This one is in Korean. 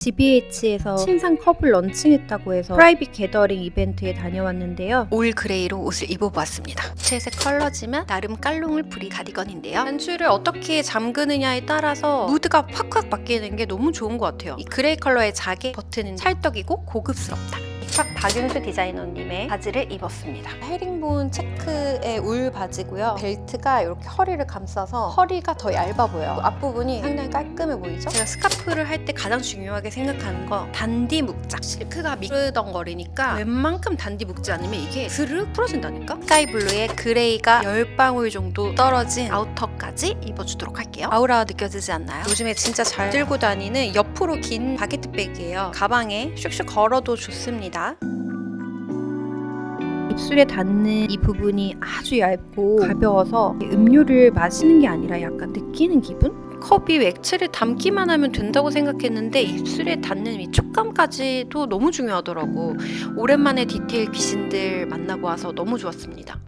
GBH에서 신상 컵을 런칭했다고 해서 프라이빗 게더링 이벤트에 다녀왔는데요. 올 그레이로 옷을 입어보았습니다. 채색 컬러지만 나름 깔롱을 부린 가디건인데요. 단추를 어떻게 잠그느냐에 따라서 무드가 확확 바뀌는 게 너무 좋은 것 같아요. 이 그레이 컬러의 자개 버튼은 찰떡이고 고급스럽다. 박 박윤수 디자이너님의 바지를 입었습니다. 헤링본 체크의 울 바지고요. 벨트가 이렇게 허리를 감싸서 허리가 더 얇아 보여요. 앞부분이 상당히 깔끔해 보이죠? 제가 스카프를 할 때 가장 중요하게 생각하는 거 단디 묶자. 실크가 미끄덩거리니까 웬만큼 단디 묶지 않으면 이게 스르륵 풀어진다니까? 스카이 블루에 그레이가 10방울 정도 떨어진 아우터까지 입어주도록 할게요. 아우라가 느껴지지 않나요? 요즘에 진짜 잘 들고 다니는 옆으로 긴 바게트백이에요. 가방에 슉슉 걸어도 좋 입술에 닿는 이 부분이 아주 얇고 가벼워서 음료를 마시는 게 아니라 약간 느끼는 기분? 컵이 액체를 담기만 하면 된다고 생각했는데 입술에 닿는 이 촉감까지도 너무 중요하더라고. 오랜만에 디테일 귀신들 만나고 와서 너무 좋았습니다.